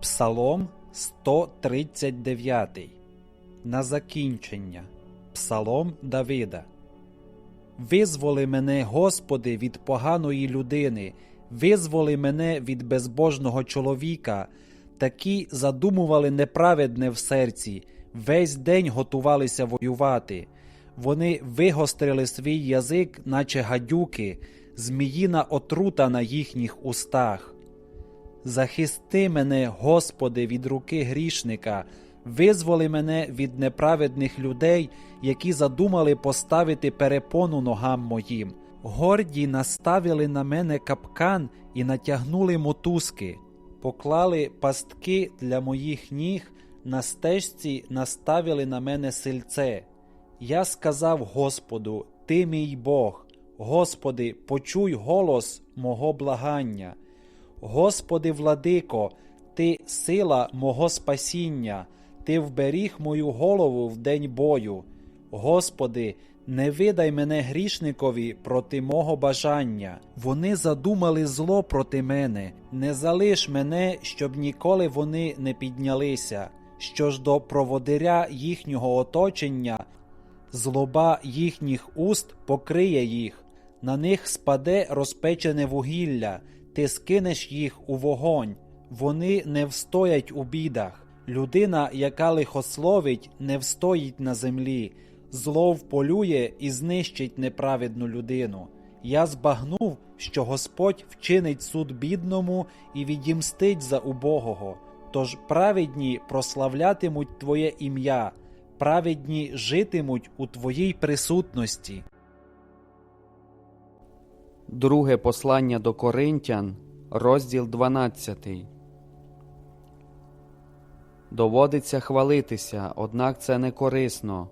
Псалом 139. На закінчення. Псалом Давида. Визволи мене, Господи, від поганої людини, визволи мене від безбожного чоловіка. Такі задумували неправедне в серці, весь день готувалися воювати. Вони вигострили свій язик, наче гадюки, зміїна отрута на їхніх устах. Захисти мене, Господи, від руки грішника, визволи мене від неправедних людей, які задумали поставити перепону ногам моїм. Горді наставили на мене капкан і натягнули мотузки, поклали пастки для моїх ніг, на стежці наставили на мене сильце. Я сказав Господу, Ти мій Бог, Господи, почуй голос мого благання. Господи, владико, Ти сила мого спасіння, Ти вберіг мою голову в день бою. Господи, не видай мене грішникові проти мого бажання. Вони задумали зло проти мене, не залиш мене, щоб ніколи вони не піднялися. Що ж до проводиря їхнього оточення, злоба їхніх уст покриє їх, на них спаде розпечене вугілля, ти скинеш їх у вогонь, вони не встоять у бідах. Людина, яка лихословить, не встоїть на землі, зло вполює і знищить неправедну людину. Я збагнув, що Господь вчинить суд бідному і відімстить за убогого. Тож праведні прославлятимуть Твоє ім'я, праведні житимуть у Твоїй присутності. Друге послання до Коринтян, розділ 12. Доводиться хвалитися, однак це не корисно.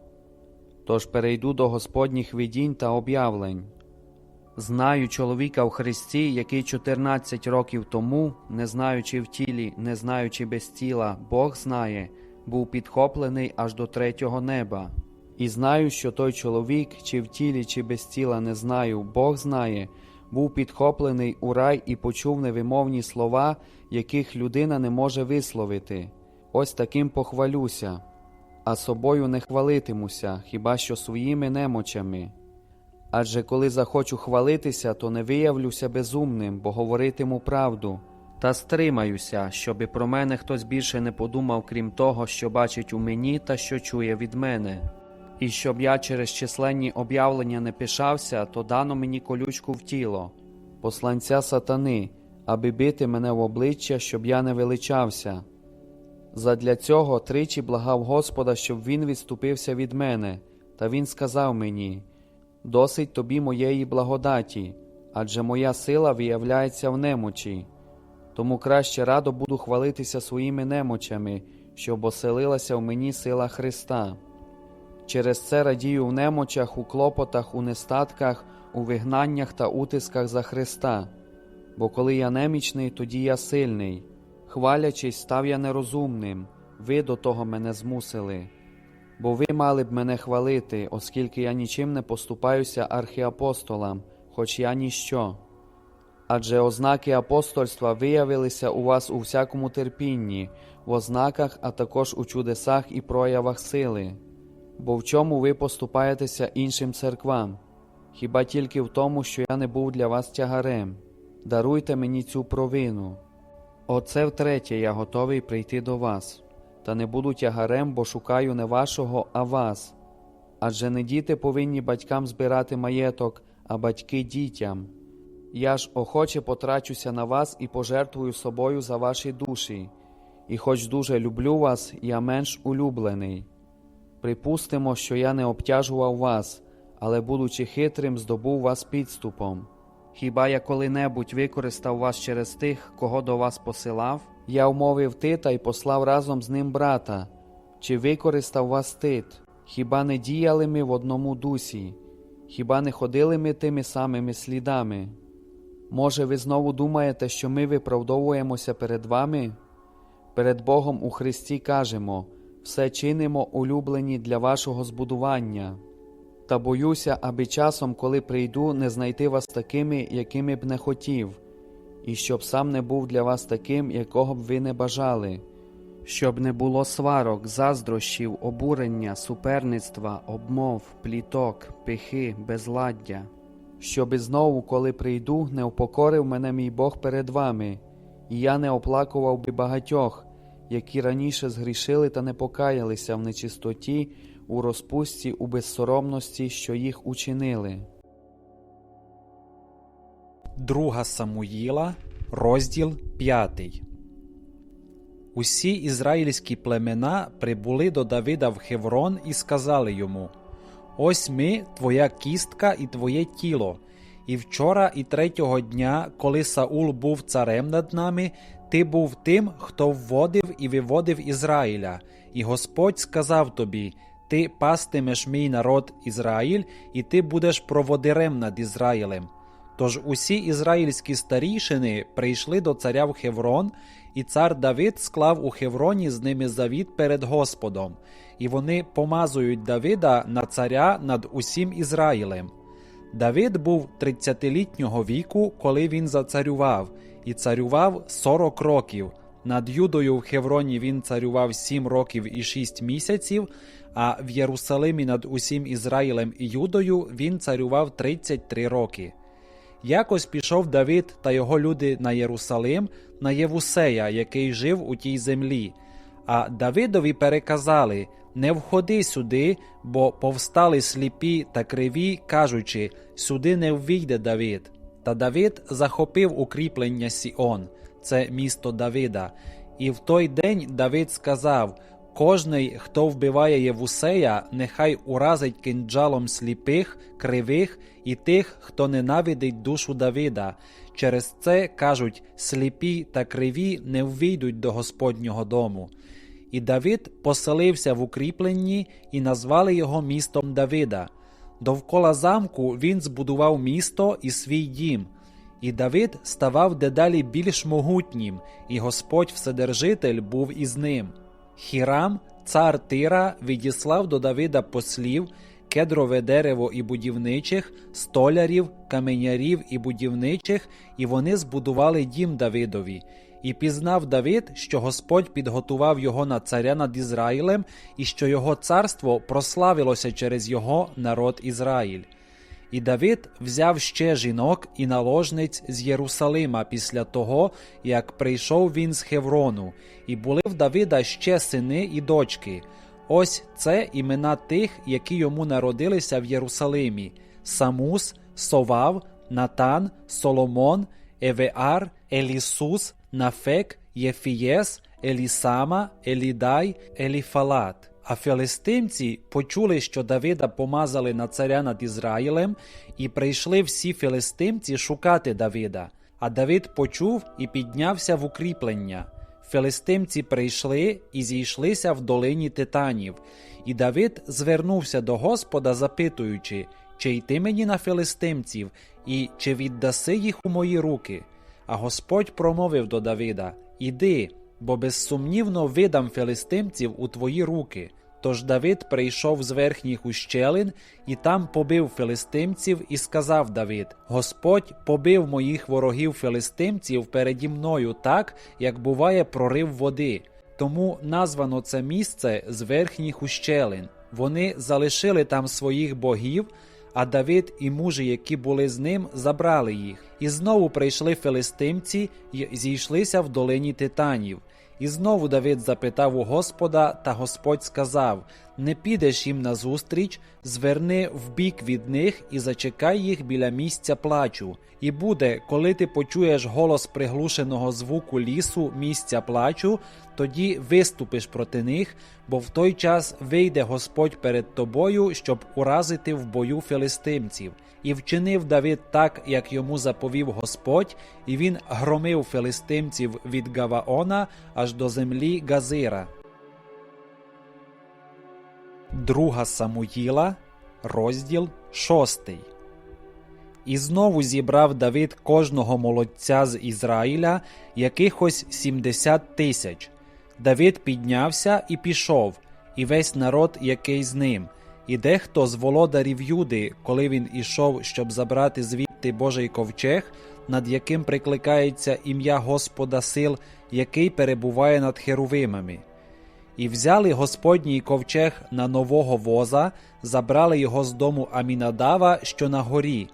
Тож перейду до Господніх видінь та об'явлень. Знаю чоловіка в Христі, який 14 років тому, не знаючи в тілі, не знаючи без тіла, Бог знає, був підхоплений аж до третього неба. І знаю, що той чоловік, чи в тілі, чи без тіла, не знаю, Бог знає, був підхоплений у рай і почув невимовні слова, яких людина не може висловити. Ось таким похвалюся, а собою не хвалитимуся, хіба що своїми немочами. Адже коли захочу хвалитися, то не виявлюся безумним, бо говоритиму правду, та стримаюся, щоби про мене хтось більше не подумав, крім того, що бачить у мені та що чує від мене. І щоб я через численні об'явлення не пишався, то дано мені колючку в тіло, посланця сатани, аби бити мене в обличчя, щоб я не величався. Задля цього тричі благав Господа, щоб він відступився від мене, та він сказав мені: Досить тобі моєї благодаті, адже моя сила виявляється в немочі. Тому краще радо буду хвалитися своїми немочами, щоб оселилася в мені сила Христа. Через це радію в немочах, у клопотах, у нестатках, у вигнаннях та утисках за Христа. Бо коли я немічний, тоді я сильний. Хвалячись, став я нерозумним, ви до того мене змусили. Бо ви мали б мене хвалити, оскільки я нічим не поступаюся архіапостолам, хоч я ніщо. Адже ознаки апостольства виявилися у вас у всякому терпінні, в ознаках, а також у чудесах і проявах сили. Бо в чому ви поступаєтеся іншим церквам? Хіба тільки в тому, що я не був для вас тягарем? Даруйте мені цю провину. Оце втретє я готовий прийти до вас, та не буду тягарем, бо шукаю не вашого, а вас. Адже не діти повинні батькам збирати маєток, а батьки дітям. Я ж охоче потрачуся на вас і пожертвую собою за ваші душі, і хоч дуже люблю вас, я менш улюблений. Припустимо, що я не обтяжував вас, але, будучи хитрим, здобув вас підступом. Хіба я коли-небудь використав вас через тих, кого до вас посилав? Я вмовив Тита і послав разом з ним брата. Чи використав вас Тит? Хіба не діяли ми в одному дусі? Хіба не ходили ми тими самими слідами? Може, ви знову думаєте, що ми виправдовуємося перед вами? Перед Богом у Христі кажемо все чинимо улюблені для вашого збудування. Та боюся, аби часом, коли прийду, не знайти вас такими, якими б не хотів, і щоб сам не був для вас таким, якого б ви не бажали, щоб не було сварок, заздрощів, обурення, суперництва, обмов, пліток, пихи, безладдя, щоби знову, коли прийду, не упокорив мене мій Бог перед вами, і я не оплакував би багатьох, які раніше згрішили та не покаялися в нечистоті, у розпусті, у безсоромності, що їх учинили. Друга Самуїла, розділ 5. Усі ізраїльські племена прибули до Давида в Хеврон і сказали йому: Ось ми, твоя кістка і твоє тіло. І вчора, і третього дня, коли Саул був царем над нами, ти був тим, хто вводив і виводив Ізраїля, і Господь сказав тобі: Ти пастимеш мій народ Ізраїль, і ти будеш проводирем над Ізраїлем. Тож усі ізраїльські старішини прийшли до царя в Хеврон, і цар Давид склав у Хевроні з ними завіт перед Господом, і вони помазують Давида на царя над усім Ізраїлем. Давид був 30-літнього віку, коли він зацарював, і царював 40 років. Над Юдою в Хевроні він царював 7 років і 6 місяців, а в Єрусалимі над усім Ізраїлем і Юдою він царював 33 роки. Якось пішов Давид та його люди на Єрусалим, на Євусея, який жив у тій землі. А Давидові переказали: Не входи сюди, бо повстали сліпі та криві, кажучи: Сюди не ввійде Давид. Та Давид захопив укріплення Сіон, це місто Давида. І в той день Давид сказав: Кожний, хто вбиває Євусея, нехай уразить кинджалом сліпих, кривих і тих, хто ненавидить душу Давида. Через це кажуть, сліпі та криві не ввійдуть до Господнього дому. І Давид поселився в укріпленні і назвали його містом Давида. Довкола замку він збудував місто і свій дім. І Давид ставав дедалі більш могутнім, і Господь Вседержитель був із ним. Хірам, цар Тира, відіслав до Давида послів, кедрове дерево і будівничих, столярів, каменярів і будівничих, і вони збудували дім Давидові. І пізнав Давид, що Господь підготував його на царя над Ізраїлем, і що його царство прославилося через його народ Ізраїль. І Давид взяв ще жінок і наложниць з Єрусалима після того, як прийшов він з Хеврону, і були в Давида ще сини і дочки. Ось це імена тих, які йому народилися в Єрусалимі: Самус, Совав, Натан, Соломон, Евеар, Елісус, Нафек, Єфієс, Елісама, Елідай, Еліфалат. А філистимці почули, що Давида помазали на царя над Ізраїлем, і прийшли всі філистимці шукати Давида. А Давид почув і піднявся в укріплення. Філистимці прийшли і зійшлися в долині титанів. І Давид звернувся до Господа, запитуючи, чи йти мені на філистимців, і чи віддаси їх у мої руки. А Господь промовив до Давида: Іди, бо безсумнівно видам філистимців у твої руки. Тож Давид прийшов з верхніх ущелин і там побив філистимців, і сказав Давид: Господь побив моїх ворогів філистимців переді мною так, як буває прорив води. Тому названо це місце з верхніх ущелин. Вони залишили там своїх богів, а Давид і мужі, які були з ним, забрали їх. І знову прийшли филистимці й зійшлися в долині титанів. І знову Давид запитав у Господа, та Господь сказав: Не підеш їм назустріч, зверни вбік від них і зачекай їх біля місця плачу. І буде, коли ти почуєш голос приглушеного звуку лісу, місця плачу, тоді виступиш проти них, бо в той час вийде Господь перед тобою, щоб уразити в бою филистимців. І вчинив Давид так, як йому заповів Господь, і він громив филистимців від Гаваона аж до землі Газира. Друга Самуїла, розділ шостий. І знову зібрав Давид кожного молодця з Ізраїля якихось сімдесят тисяч. Давид піднявся і пішов, і весь народ, який з ним. І дехто з володарів Юди, коли він ішов, щоб забрати звідти Божий ковчег, над яким прикликається ім'я Господа сил, який перебуває над херувимами. І взяли Господній ковчег на нового воза, забрали його з дому Амінадава, що на горі.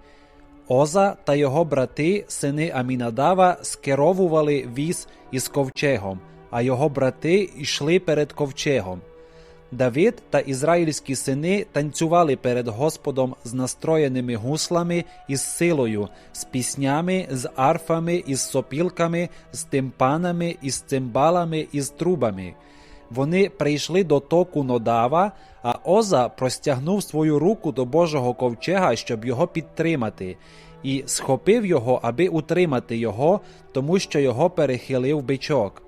Оза та його брати, сини Амінадава, скеровували віз із ковчегом, а його брати йшли перед ковчегом. Давид та ізраїльські сини танцювали перед Господом з настроєними гуслами і з силою, з піснями, з арфами, із сопілками, з тимпанами, із цимбалами і з трубами. Вони прийшли до току Нодава, а Оза простягнув свою руку до Божого ковчега, щоб його підтримати, і схопив його, аби утримати його, тому що його перехилив бичок.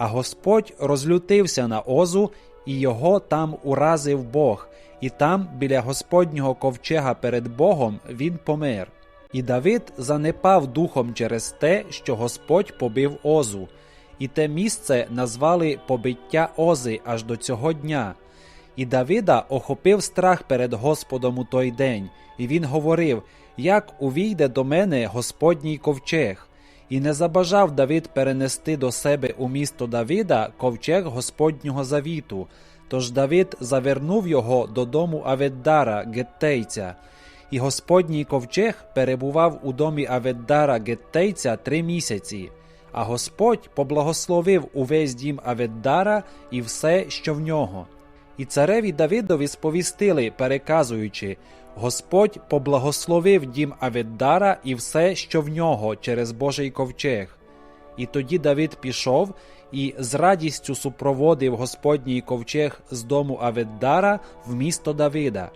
А Господь розлютився на Озу, і його там уразив Бог, і там, біля Господнього ковчега перед Богом, він помер. І Давид занепав духом через те, що Господь побив Озу, і те місце назвали побиття Ози аж до цього дня. І Давида охопив страх перед Господом у той день, і він говорив: Як увійде до мене Господній ковчег? І не забажав Давид перенести до себе у місто Давида ковчег Господнього завіту. Тож Давид завернув його додому Аведдара, геттейця. І Господній ковчег перебував у домі Аведдара геттейця три місяці. А Господь поблагословив увесь дім Аведдара і все, що в нього. І цареві Давидові сповістили, переказуючи: Господь поблагословив дім Аведдара і все, що в нього, через Божий ковчег. І тоді Давид пішов і з радістю супроводив Господній ковчег з дому Аведдара в місто Давида.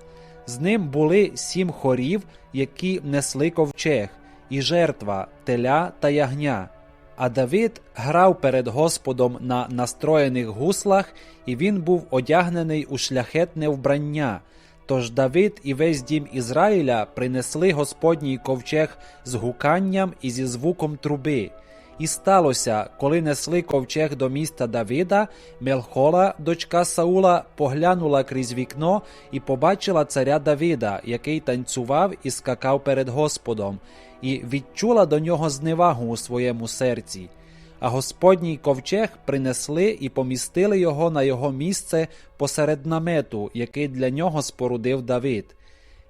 З ним були сім хорів, які несли ковчег, і жертва, теля та ягня. А Давид грав перед Господом на настроєних гуслах, і він був одягнений у шляхетне вбрання. Тож Давид і весь дім Ізраїля принесли Господній ковчег з гуканням і зі звуком труби. І сталося, коли несли ковчег до міста Давида, Мелхола, дочка Саула, поглянула крізь вікно і побачила царя Давида, який танцював і скакав перед Господом, і відчула до нього зневагу у своєму серці. А Господній ковчег принесли і помістили його на його місце посеред намету, який для нього спорудив Давид.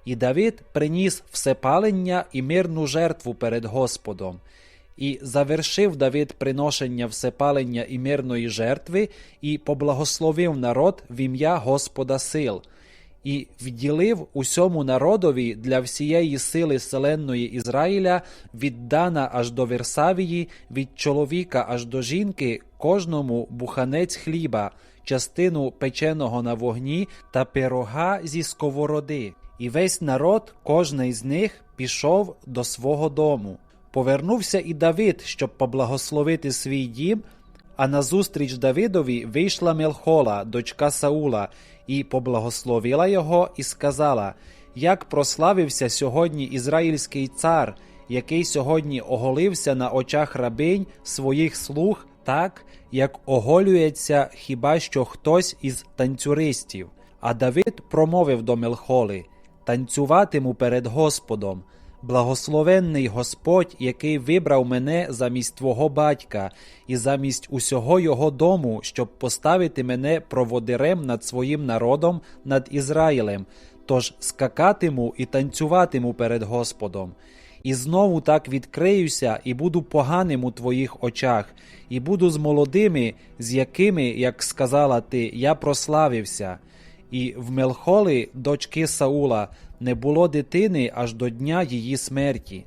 І Давид приніс всепалення і мирну жертву перед Господом. І завершив Давид приношення всепалення і мирної жертви, і поблагословив народ в ім'я Господа сил, і вділив усьому народові для всієї сили селенної Ізраїля від Дана аж до Версавії, від чоловіка аж до жінки, кожному буханець хліба, частину печеного на вогні та пирога зі сковороди. І весь народ, кожний з них, пішов до свого дому. Повернувся і Давид, щоб поблагословити свій дім, а назустріч Давидові вийшла Мелхола, дочка Саула, і поблагословила його, і сказала: Як прославився сьогодні ізраїльський цар, який сьогодні оголився на очах рабинь своїх слуг, так як оголюється хіба що хтось із танцюристів. А Давид промовив до Мелхоли: Танцюватиму перед Господом. Благословенний Господь, який вибрав мене замість твого батька і замість усього його дому, щоб поставити мене проводирем над своїм народом, над Ізраїлем, тож скакатиму і танцюватиму перед Господом. І знову так відкриюся, і буду поганим у твоїх очах, і буду з молодими, з якими, як сказала ти, я прославився. І в Мелхоли, дочки Саула, не було дитини аж до дня її смерті.